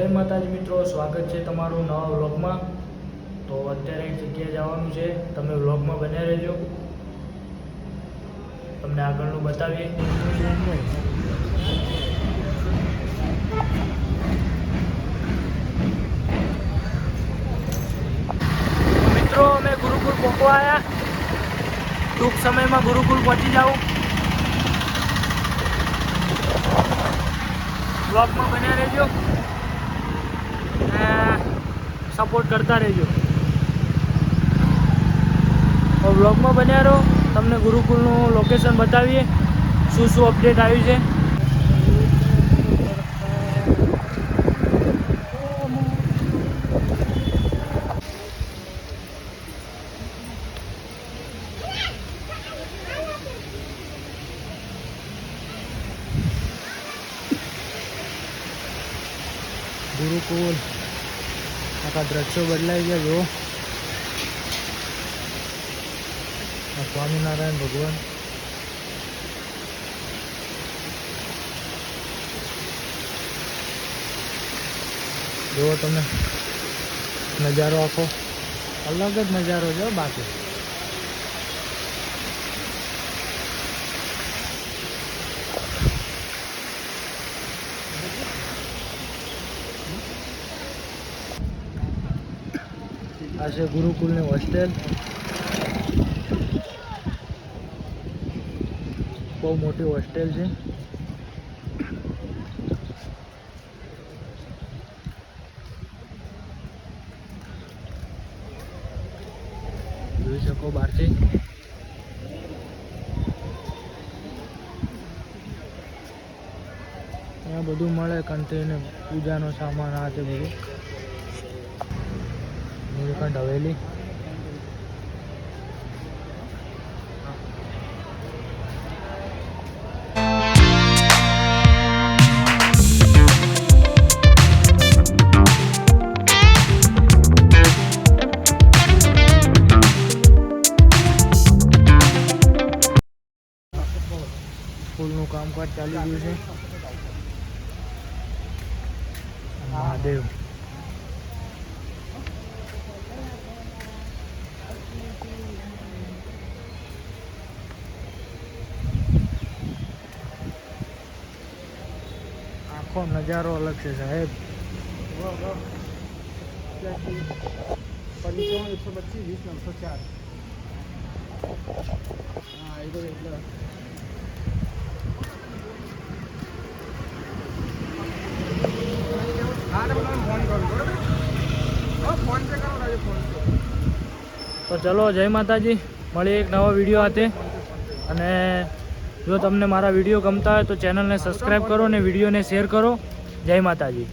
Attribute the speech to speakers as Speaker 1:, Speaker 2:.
Speaker 1: જય માતાજી મિત્રો, સ્વાગત છે તમારું નવા વ્લોગમાં. તો અત્યારે એક જગ્યાએ જવાનું છે, તમે વ્લોગમાં બન્યા રહેજો. તમને આગળનું બતાવીએ. મિત્રો, અમે ગુરુકુલ પહોંચવા આવ્યા ટૂંક સમયમાં ગુરુકુલ પહોંચી જાઉં. બ્લોગમાં બન્યા રહેજો. સપોર્ટ કરતા રહેજો. તો બ્લોગમાં બન્યા રહો. તમને ગુરુકુળનું લોકેશન બતાવીએ. શું શું અપડેટ આવ્યું છે? ગુરુકુળ. આખા દ્રશ્યો બદલાઈ ગયા જો સ્વામિનારાયણ ભગવાન. જુઓ તમે. નજારો આખો અલગ જ નજારો છે બાકી. આ છે ગુરુકુલની હોસ્ટેલ બહુ મોટી હોસ્ટેલ છે. જોઈ શકો બહારથી અહીંયા બધું મળે કંટ્રીને પૂજાનો સામાન, આ તે બધું. નીલકંઠ હવેલી પુલનું કામકાજ ચાલી ગયું છે. મહાદેવ. આખો નજારો અલગ છે, સાહેબ.
Speaker 2: પંચાવન એકસો પચીસ વીસ નવસો ચાર હા એ તો એટલે
Speaker 1: તો ચલો, જય માતાજી. મળીએ એક નવા વીડિયો હાથે. અને જો તમને મારા વીડિયો ગમતા હોય તો ચેનલને સબસ્ક્રાઈબ કરો અને વિડીયોને શેર કરો. જય માતાજી.